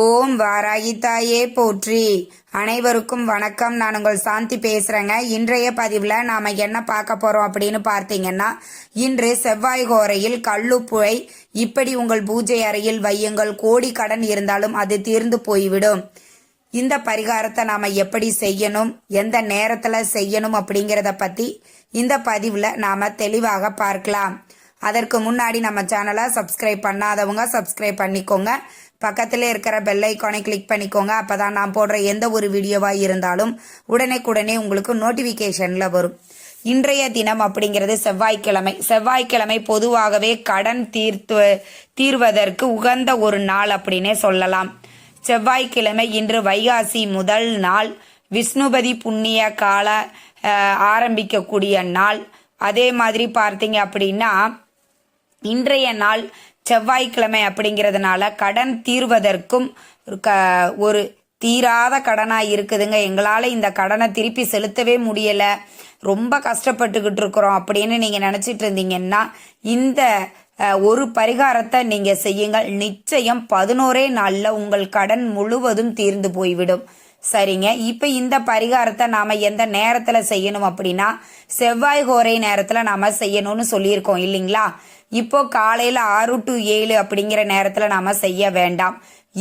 ஓம் வாராகி தாயே போற்றி. அனைவருக்கும் வணக்கம். நான் உங்கள் சாந்தி பேசுறேங்க. இன்றைய பதிவில் நாம என்ன பார்க்க போறோம் அப்படின்னு பார்த்தீங்கன்னா இன்று செவ்வாய் கோரையில் கல்லுப்புழை இப்படி உங்கள் பூஜை அறையில் வையுங்கள். கோடி கடன் இருந்தாலும் அது தீர்ந்து போய்விடும். இந்த பரிகாரத்தை நாம எப்படி செய்யணும்? எந்த நேரத்துல செய்யணும் அப்படிங்கிறத பத்தி இந்த பதிவுல நாம தெளிவாக பார்க்கலாம். அதற்கு முன்னாடி நம்ம சேனலை சப்ஸ்கிரைப் பண்ணாதவங்க சப்ஸ்கிரைப் பண்ணிக்கோங்க. பக்கத்தில் இருக்கிற பெல் ஐக்கானை கிளிக் பண்ணிக்கோங்க. அப்போ தான் நான் போடுற எந்த ஒரு வீடியோவாக இருந்தாலும் உடனே உங்களுக்கு நோட்டிஃபிகேஷனில் வரும். இன்றைய தினம் அப்படிங்கிறது செவ்வாய்க்கிழமை. செவ்வாய்க்கிழமை பொதுவாகவே கடன் தீர்த்து தீர்வதற்கு உகந்த ஒரு நாள் அப்படின்னே சொல்லலாம். செவ்வாய்க்கிழமை இன்று வைகாசி முதல் நாள். விஷ்ணுபதி புண்ணிய கால ஆரம்பிக்கக்கூடிய நாள். அதே மாதிரி பார்த்தீங்க அப்படின்னா இன்றைய நாள் செவ்வாய்க்கிழமை அப்படிங்கிறதுனால கடன் தீர்வதற்கும் க- ஒரு தீராத கடனாக இருக்குதுங்க. எங்களால் இந்த கடனை திருப்பி செலுத்தவே முடியலை. ரொம்ப கஷ்டப்பட்டுக்கிட்டு இருக்கிறோம் அப்படின்னு நீங்கள் நினச்சிட்டு இருந்தீங்கன்னா இந்த ஒரு பரிகாரத்தை நீங்கள் செய்யுங்கள். நிச்சயம் பதினோரே நாளில் உங்கள் கடன் முழுவதும் தீர்ந்து போய்விடும். சரிங்க. இப்போ இந்த பரிகாரத்தை நாம் எந்த நேரத்தில் செய்யணும் அப்படின்னா செவ்வாய் கோரை நேரத்தில் நாம் செய்யணும்னு சொல்லியிருக்கோம் இல்லைங்களா? இப்போ காலையில் ஆறு டு ஏழு அப்படிங்கிற நேரத்தில் நாம் செய்ய வேண்டாம்.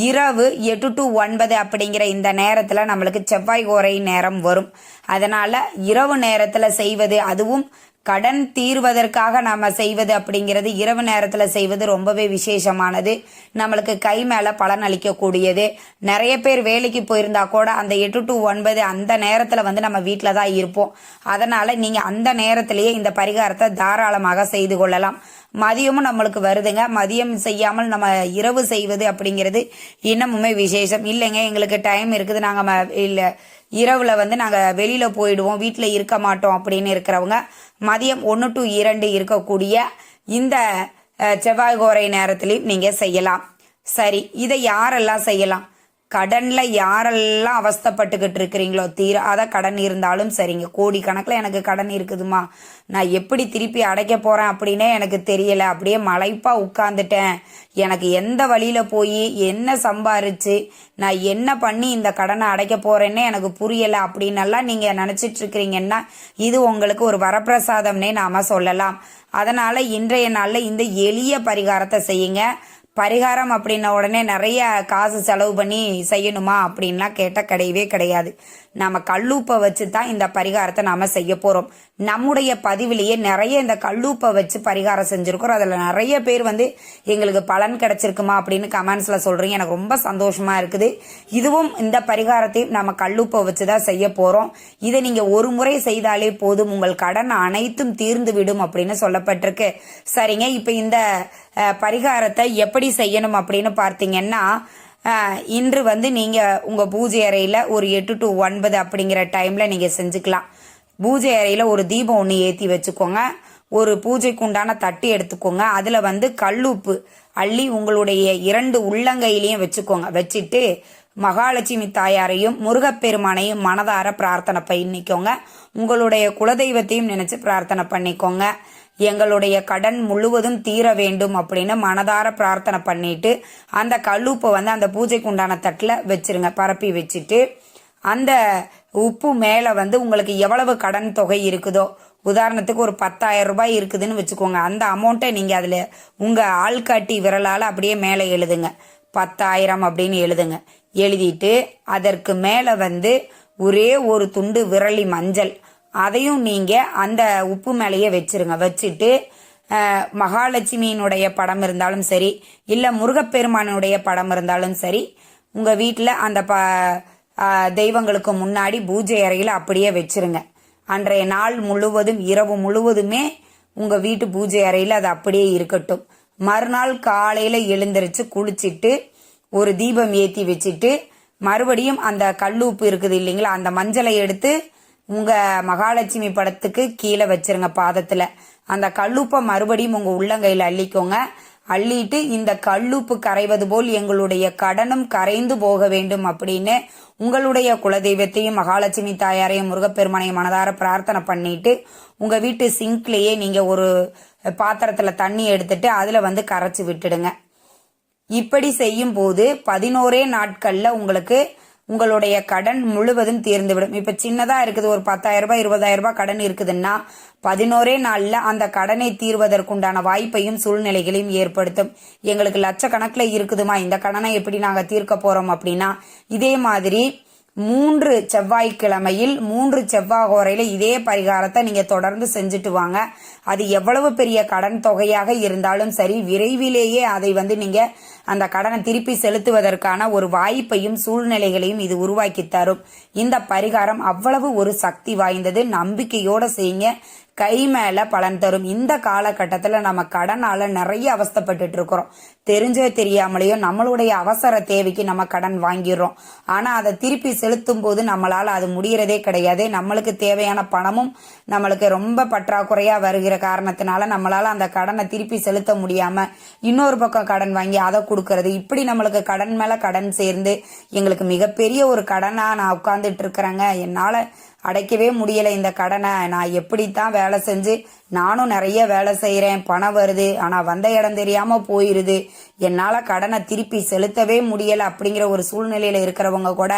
இரவு எட்டு டு ஒன்பது அப்படிங்கிற இந்த நேரத்தில் நம்மளுக்கு செவ்வாய் கோரை நேரம் வரும். அதனால் இரவு நேரத்தில் செய்வது அதுவும் கடன் தீர்வதற்காக நாம் செய்வது அப்படிங்கிறது இரவு நேரத்தில் செய்வது ரொம்பவே விசேஷமானது. நம்மளுக்கு கை மேலே பலன் அளிக்கக்கூடியது. நிறைய பேர் வேலைக்கு போயிருந்தா கூட அந்த எட்டு டு ஒன்பது அந்த நேரத்தில் வந்து நம்ம வீட்டில் தான் இருப்போம். அதனால் நீங்கள் அந்த நேரத்திலேயே இந்த பரிகாரத்தை தாராளமாக செய்து கொள்ளலாம். மதியமும் நம்மளுக்கு வருதுங்க. மதியம் செய்யாமல் நம்ம இரவு செய்வது அப்படிங்கிறது இன்னமுமே விசேஷம். இல்லைங்க எங்களுக்கு டைம் இருக்குது. நாங்கள் இல்லை இரவில் வந்து நாங்கள் வெளியில் போயிடுவோம். வீட்டில் இருக்க மாட்டோம் அப்படின்னு இருக்கிறவங்க. மதியம் ஒன்று டு இரண்டு இருக்கக்கூடிய இந்த செவ்வாய் கோரை நேரத்திலையும் நீங்கள் செய்யலாம். சரி இதை யாரெல்லாம் செய்யலாம்? கடன்ல யாரெல்லாம் அவஸ்தைப்பட்டுக்கிட்டு இருக்கிறீங்களோ தீராத கடன் இருந்தாலும் சரிங்க. கோடி கணக்கில் எனக்கு கடன் இருக்குதுமா நான் எப்படி திருப்பி அடைக்க போறேன் அப்படின்னே எனக்கு தெரியல. அப்படியே மலைப்பா உட்காந்துட்டேன் எனக்கு எந்த வழியில போய் என்ன சம்பாரிச்சு நான் என்ன பண்ணி இந்த கடனை அடைக்க போறேன்னே எனக்கு புரியல. அப்படின்னெல்லாம் நீங்க நினைச்சிட்டு இருக்கிறீங்கன்னா இது உங்களுக்கு ஒரு வரப்பிரசாதம்னே நாம சொல்லலாம். அதனால இன்றைய நாள்ல இந்த எளிய பரிகாரத்தை செய்யுங்க. பரிகாரம் அப்படின்ன உடனே நிறைய காசு செலவு பண்ணி செய்யணுமா அப்படின்லாம் கேட்டால் கிடையவே கிடையாது. நம்ம கல்லூப்பை வச்சு தான் இந்த பரிகாரத்தை நாம் செய்ய போகிறோம் நம்முடைய பதிவிலேயே நிறைய இந்த கல்லூப்பை வச்சு பரிகாரம் செஞ்சுருக்கிறோம். அதில் நிறைய பேர் வந்து எங்களுக்கு பலன் கிடச்சிருக்குமா அப்படின்னு கமெண்ட்ஸில் சொல்கிறீங்க எனக்கு ரொம்ப சந்தோஷமாக இருக்குது. இதுவும் இந்த பரிகாரத்தையும் நம்ம கல்லூப்பை வச்சு தான் செய்ய போகிறோம் இதை நீங்கள் ஒரு முறை செய்தாலே போதும். உங்கள் கடன் அனைத்தும் தீர்ந்து விடும் அப்படின்னு சொல்லப்பட்டிருக்கு. சரிங்க இப்போ இந்த பரிகாரத்தை எப்படி செய்யணும் அப்படின்னு பார்த்தீங்கன்னா இன்று வந்து நீங்கள் உங்கள் பூஜை அறையில் ஒரு எட்டு டு ஒன்பது அப்படிங்கிற டைமில் நீங்கள் செஞ்சுக்கலாம். பூஜை அறையில் ஒரு தீபம் ஒன்று ஏற்றி வச்சுக்கோங்க. ஒரு பூஜைக்கு உண்டான தட்டு எடுத்துக்கோங்க. அதில் வந்து கல்லுப்பு அள்ளி உங்களுடைய இரண்டு உள்ளங்கையிலையும் வச்சுக்கோங்க. வச்சுட்டு மகாலட்சுமி தாயாரையும் முருகப்பெருமானையும் மனதார பிரார்த்தனை பண்ணிக்கோங்க. உங்களுடைய குலதெய்வத்தையும் நினச்சி பிரார்த்தனை பண்ணிக்கோங்க. எங்களுடைய கடன் முழுவதும் தீர வேண்டும் அப்படின்னு மனதார பிரார்த்தனை பண்ணிட்டு அந்த கல்லுப்பை வந்து அந்த பூஜைக்கு உண்டான தட்டில் வச்சிருங்க பரப்பி வச்சுட்டு அந்த உப்பு மேலே வந்து உங்களுக்கு எவ்வளவு கடன் தொகை இருக்குதோ உதாரணத்துக்கு ஒரு பத்தாயிரம் ரூபாய் இருக்குதுன்னு வச்சுக்கோங்க. அந்த அமௌண்ட்டை நீங்கள் அதில் உங்கள் ஆள்காட்டி விரலால் அப்படியே மேலே எழுதுங்க. பத்தாயிரம் அப்படின்னு எழுதுங்க. எழுதிட்டு அதற்கு மேலே வந்து ஒரே ஒரு துண்டு விரலி மஞ்சள். அதையும் நீங்கள் அந்த உப்பு மேலேயே வச்சிருங்க. வச்சுட்டு மகாலட்சுமியினுடைய படம் இருந்தாலும் சரி இல்லை முருகப்பெருமானுடைய படம் இருந்தாலும் சரி உங்கள் வீட்டில் அந்த ப தெய்வங்களுக்கு முன்னாடி பூஜை அறையில் அப்படியே வச்சிருங்க. அன்றைய நாள் முழுவதும் இரவு முழுவதுமே உங்கள் வீட்டு பூஜை அறையில் அது அப்படியே இருக்கட்டும். மறுநாள் காலையில் எழுந்திரிச்சு குளிச்சிட்டு ஒரு தீபம் ஏற்றி வச்சுட்டு மறுபடியும் அந்த கல்லூப்பு இருக்குது இல்லைங்களா அந்த மஞ்சளை எடுத்து உங்க மகாலட்சுமி படத்துக்கு கீழே வச்சிருங்க பாதத்துல. அந்த கல்லுப்பை மறுபடியும் உங்க உள்ளங்கையில அள்ளிக்கோங்க. அள்ளிட்டு இந்த கல்லுப்பு கரைவது போல் எங்களுடைய கடனும் கரைந்து போக வேண்டும் அப்படின்னு உங்களுடைய குலதெய்வத்தையும் மகாலட்சுமி தாயாரையும் முருகப்பெருமனையும் மனதார பிரார்த்தனை பண்ணிட்டு உங்க வீட்டு சிங்க்லயே நீங்க ஒரு பாத்திரத்துல தண்ணி எடுத்துட்டு அதுல வந்து கரைச்சு விட்டுடுங்க. இப்படி செய்யும் போது பதினோரே நாட்கள்ல உங்களுக்கு உங்களுடைய கடன் முழுவதும் தீர்ந்துவிடும். இப்ப சின்னதா இருக்குது ஒரு பத்தாயிரம் ரூபாய் இருபதாயிரம் ரூபாய் கடன் இருக்குதுன்னா பதினோரே நாள்ல அந்த கடனை தீர்வதற்குண்டான வாய்ப்பையும் சூழ்நிலைகளையும் ஏற்படுத்தும். எங்களுக்கு லட்சக்கணக்கில் இருக்குதுமா? இந்த கடனை எப்படி நாங்க தீர்க்க போறோம் அப்படின்னா இதே மாதிரி மூன்று செவ்வாய்க்கிழமையில் மூன்று செவ்வாகோரையில் இதே பரிகாரத்தை நீங்கள் தொடர்ந்து செஞ்சுட்டு வாங்க. அது எவ்வளவு பெரிய கடன் தொகையாக இருந்தாலும் சரி விரைவிலேயே அதை வந்து நீங்கள் அந்த கடனை திருப்பி செலுத்துவதற்கான ஒரு வாய்ப்பையும் சூழ்நிலைகளையும் இது உருவாக்கி தரும். இந்த பரிகாரம் அவ்வளவு ஒரு சக்தி வாய்ந்தது. நம்பிக்கையோட செய்யுங்க. கை மேல பலன் தரும். இந்த காலகட்டத்துல நம்ம கடனால நிறைய அவஸ்தைப்பட்டுட்டு இருக்கிறோம். தெரிஞ்சோ தெரியாமலேயோ நம்மளுடைய அவசர தேவைக்கு நம்ம கடன் வாங்கிடுறோம். ஆனா அதை திருப்பி செலுத்தும் போது நம்மளால அது முடியறதே கிடையாது. நம்மளுக்கு தேவையான பணமும் நம்மளுக்கு ரொம்ப பற்றாக்குறையா வருகிற காரணத்தினால நம்மளால அந்த கடனை திருப்பி செலுத்த முடியாம இன்னொரு பக்கம் கடன் வாங்கி அதை கொடுக்கறது இப்படி நம்மளுக்கு கடன் மேல கடன் சேர்ந்து எங்களுக்கு மிகப்பெரிய ஒரு கடனா நான் உட்கார்ந்துட்டு இருக்கிறேங்க. என்னால அடைக்கவே முடியல இந்த கடனை. நான் எப்படித்தான் வேலை செஞ்சு நானும் நிறைய வேலை செய்கிறேன் பணம் வருது ஆனால் வந்த இடம் தெரியாமல் போயிருது. என்னால் கடனை திருப்பி செலுத்தவே முடியலை அப்படிங்கிற ஒரு சூழ்நிலையில் இருக்கிறவங்க கூட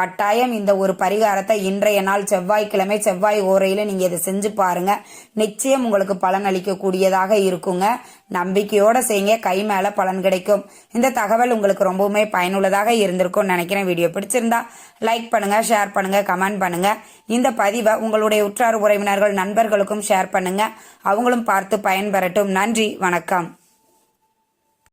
கட்டாயம் இந்த ஒரு பரிகாரத்தை இன்றைய நாள் செவ்வாய்க்கிழமை செவ்வாய் ஓரையில் நீங்கள் இதை செஞ்சு பாருங்கள் நிச்சயம் உங்களுக்கு பலன் அளிக்கக்கூடியதாக இருக்குங்க. நம்பிக்கையோட செய்யுங்க. கை மேல பலன் கிடைக்கும். இந்த தகவல் உங்களுக்கு ரொம்பவுமே பயனுள்ளதாக இருந்திருக்கும்னு நினைக்கிறேன். வீடியோ பிடிச்சிருந்தா லைக் பண்ணுங்க ஷேர் பண்ணுங்க கமெண்ட் பண்ணுங்க. இந்த பதிவை உங்களுடைய உற்றார் உறவினர்கள் நண்பர்களுக்கும் ஷேர் பண்ணுங்க. அவங்களும் பார்த்து பயன்பெறட்டும். நன்றி வணக்கம்.